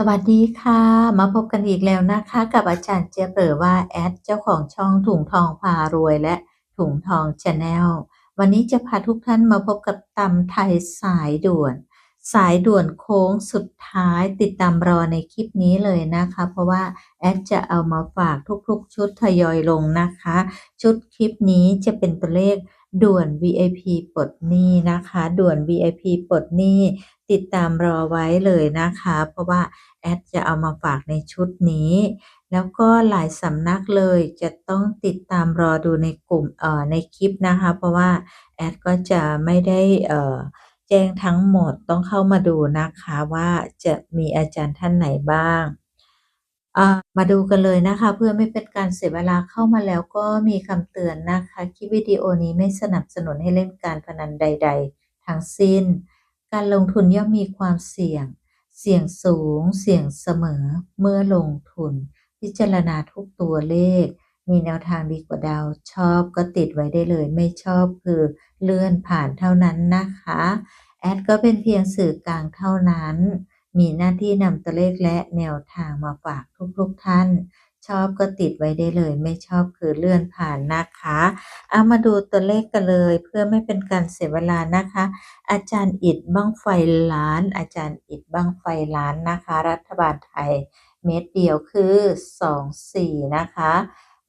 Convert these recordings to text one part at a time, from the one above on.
สวัสดีค่ะ มาพบกันอีกแล้วนะคะ กับอาจารย์เจี๊ยบหรือว่าแอดเจ้าของช่องถุงทองพารวยและถุงทองชาแนลวันนี้จะพาทุกท่านมาพบกับตำไทยสายด่วน สายด่วนโค้งสุดท้ายติดตามรอในคลิปนี้เลยนะคะ เพราะว่าแอดจะเอามาฝากทุกๆ ชุดทยอยลงนะคะ ชุดคลิปนี้จะเป็นตัวเลขด่วน VIP ปลดหนี้นะคะ ด่วน VIP ปลดหนี้ ติดตามรอไว้เลยนะคะ เพราะว่าแอดจะเอามาฝากในชุดนี้ แล้วก็หลายสำนักเลยจะต้องติดตามรอดูในกลุ่มเอ่อในคลิปนะคะ เพราะว่าแอดก็จะไม่ได้เอ่อแจ้งทั้งหมดต้องเข้ามาดูนะคะว่าจะมีอาจารย์ท่านไหนบ้างมาดูกันเลยนะคะเพื่อไม่เป็นการเสียเวลาเข้ามาแล้วก็มีคำเตือนนะคะคลิปวิดีโอนี้ไม่สนับสนุนให้เล่นการพนันใด ๆ ทั้งสิ้น การลงทุนย่อมมีความเสี่ยง เสี่ยงสูง เสี่ยงเสมอ เมื่อลงทุน พิจารณาทุกตัวเลข มีแนวทางดีกว่าดาว ชอบก็ติดไว้ได้เลย ไม่ชอบคือเลื่อนผ่านเท่านั้นนะคะ แอดก็เป็นเพียงสื่อกลางเท่านั้น มีหน้าที่นำตัวเลขและแนวทางมาฝากทุกๆท่าน ชอบก็ติดไว้ได้เลย ไม่ชอบคือเลื่อนผ่านนะคะ เอามาดูตัวเลขกันเลย เพื่อไม่เป็นการเสียเวลานะคะ อาจารย์อิดบังไฟล้าน อาจารย์อิดบังไฟล้านนะคะ รัฐบาลไทยเม็ดเดียวคือ 24 นะคะ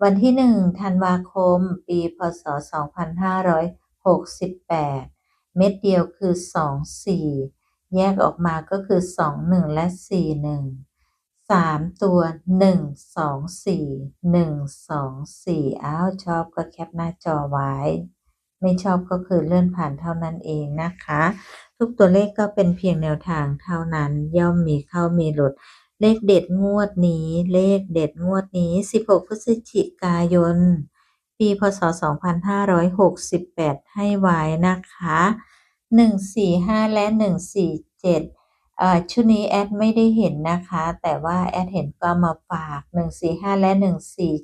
วันที่ 1 ธันวาคม ปีพศ 2568 เม็ดเดียวคือ 24 แยกออกมาก็คือ 21 และ 41 3ตัว1 2 4 1 2 4อ้าวชอบก็แคปหน้าจอไว้ ไม่ชอบก็คือเลื่อนผ่านเท่านั้นเองนะคะ ทุกตัวเลขก็เป็นเพียงแนวทางเท่านั้นย่อมมีเข้ามีหลุด เลขเด็ดงวดนี้ เลขเด็ดงวดนี้ 16 พฤศจิกายน ปีพศ 2568 ให้ไว้นะคะ 145 และ 147เอ่อ ชุดนี้แอดไม่ได้เห็นนะคะ แต่ว่าแอดเห็นก็มาฝาก 145 และ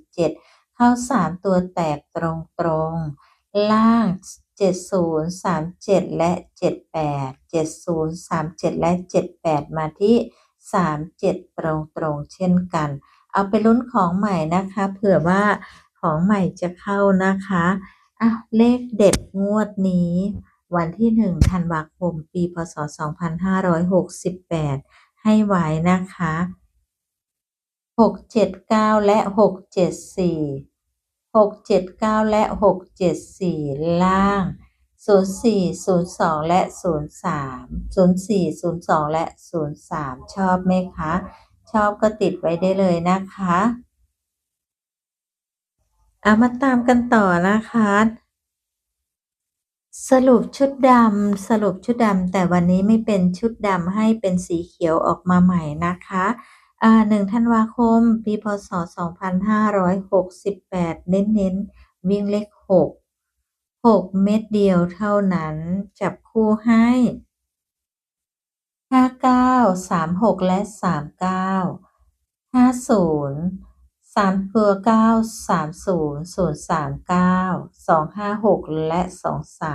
147 เข้า 3 ตัวแตกตรงๆล่าง 70 37 และ 78 70 37 และ 78 มาที่ 37 ตรงๆเช่นกัน เอาไปลุ้นของใหม่นะคะ เผื่อว่าของใหม่จะเข้านะคะอะเลขเด็ดงวดนี้ วันที่ 1 ธันวาคม ปี พศ 2568 ให้ไว้นะคะ 679 และ 674 679 และ 674 ล่าง 04 02 และ 03 04 02 และ 03 ชอบไหมคะ ชอบก็ติดไว้ได้เลยนะคะเอามาตามกันต่อนะคะ สรุปชุดดำสรุปชุดดำแต่วันนี้ไม่เป็นชุดดำให้เป็นสีเขียวออกมาใหม่นะคะอ่า1ธันวาคม ปีพศ 2568 เน้นๆวิ่งเลข 6 6 เม็ดเดียวเท่านั้นจับคู่ให้ 59 36 และ 39 50 3ตัว9 30 039 256และ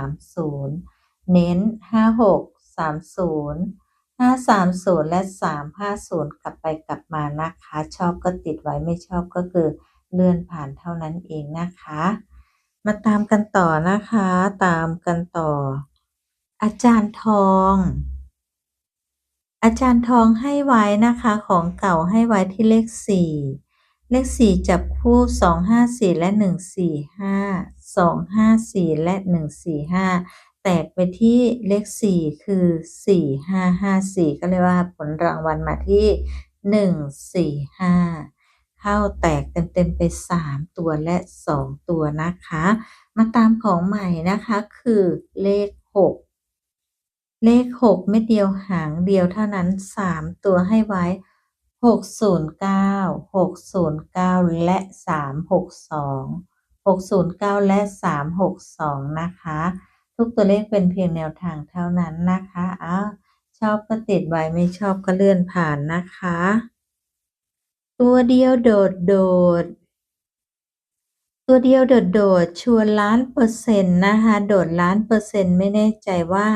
230เน้น56 30 530และ350กลับไปกลับมานะคะ ชอบก็ติดไว้ไม่ชอบก็คือเลื่อนผ่านเท่านั้นเองนะคะ มาตามกันต่อนะคะ ตามกันต่อ อาจารย์ทอง อาจารย์ทองให้ไว้นะคะ ของเก่าให้ไว้ที่เลข4 เลข4จับคู่254และ145 254และ145แตกไปที่เลข4คือ4554ก็เรียกว่าผลรางวัลมาที่145เข้าแตกเต็มๆไป3ตัวและ2ตัวนะคะ มาตามของใหม่นะคะคือเลข6เลข6เม็ดเดียวหางเดียวเท่านั้น3ตัวให้ไว้ 609 609 และ 362 609 และ 362 นะคะ ทุกตัวเลขเป็นเพียงแนวทางเท่านั้นนะคะอ้าวชอบก็ติดไว้ไม่ชอบก็เลื่อนผ่านนะคะ ตัวเดียวโดดโดด ตัวเดียวโดดโดดชัวร์ล้านเปอร์เซ็นต์นะคะโดดล้านเปอร์เซ็นต์ไม่แน่ใจว่า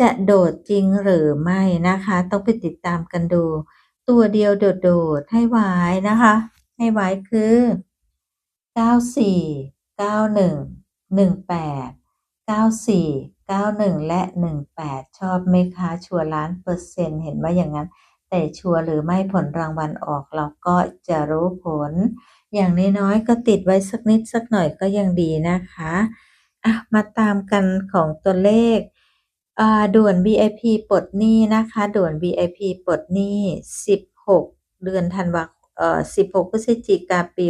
จะโดดจริงหรือไม่นะคะ ต้องไปติดตามกันดู ตัวเดียวโดดๆให้ไว้นะคะ ให้ไว้คือ 94 91 18 94 91 และ 18 ชอบไหมคะชัวร์ล้านเปอร์เซ็นต์เห็นว่าอย่างนั้น แต่ชัวร์หรือไม่ผลรางวัลออกเราก็จะรู้ผล อย่างน้อยๆก็ติดไว้สักนิดสักหน่อยก็ยังดีนะคะอะมาตามกันของตัวเลข ด่วน VIP ปลดหนี้นะคะ ด่วน VIP ปลดหนี้ 16 เดือนธันวาเอ่อ16พฤศจิกาปี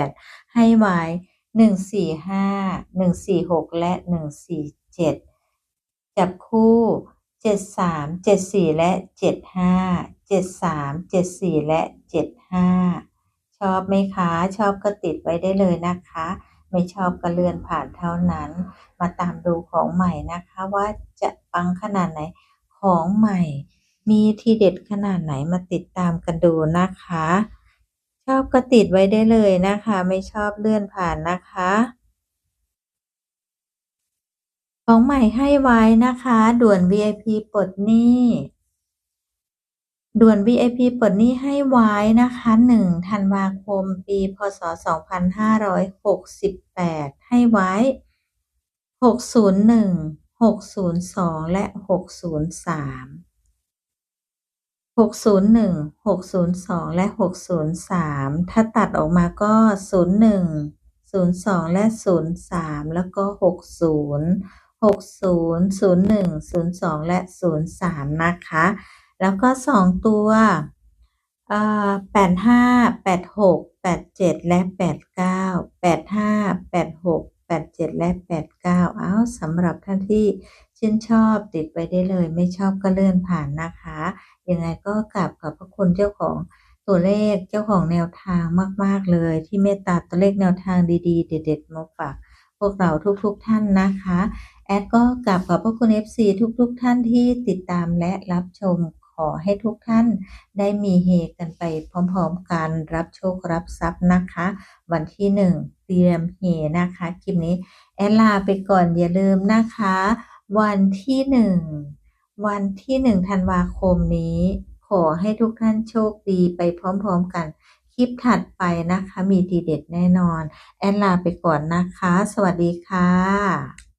68 ให้ไว้ 145 146 และ 147 จับคู่ 73 74 และ 75 73 74 และ 75 ชอบไหมคะ ชอบก็ติดไว้ได้เลยนะคะ ไม่ชอบก็เลื่อนผ่านเท่านั้น มาตามดูของใหม่นะคะว่าจะปังขนาดไหนของใหม่ มีทีเด็ดขนาดไหนมาติดตามกันดูนะคะ ชอบก็ติดไว้ได้เลยนะคะ ไม่ชอบเลื่อนผ่านนะคะ ของใหม่ให้ไว้นะคะ ด่วน VIP ปลดหนี้ ด่วน VIP ปลดหนี้ให้ไว้นะคะ1ธันวาคม ปี พ.ศ.2568 ให้ไว้ 601 602 และ 603 601 602 และ 603 ถ้าตัดออกมาก็ 01 02 และ 03 แล้วก็ 60 60 01 02 และ 03 นะคะ แล้วก็2ตัวอ่า85 86 87และ89 85 86 87และ89อ้าวสำหรับท่านที่ชื่นชอบติดไว้ได้เลย ไม่ชอบก็เลื่อนผ่านนะคะ ยังไงก็กราบขอบพระคุณเจ้าของตัวเลขเจ้าของแนวทางมาก ๆ เลย ที่เมตตาตัวเลขแนวทางดีๆ เด็ดๆมาฝากพวกเราทุกๆท่านนะคะ แอดก็กราบขอบพระคุณ FC ทุกๆท่านที่ติดตามและรับชม ขอให้ทุกท่านได้มีเฮกันไปพร้อมๆกันรับโชครับทรัพย์นะคะ วันที่1เตรียมเฮนะคะคลิปนี้แอดลาไปก่อนอย่าลืมนะคะ วันที่1วันที่1ธันวาคมนี้ ขอให้ทุกท่านโชคดีไปพร้อมๆกันคลิปถัดไปนะคะมีทีเด็ดแน่นอน แอดลาไปก่อนนะคะ สวัสดีค่ะ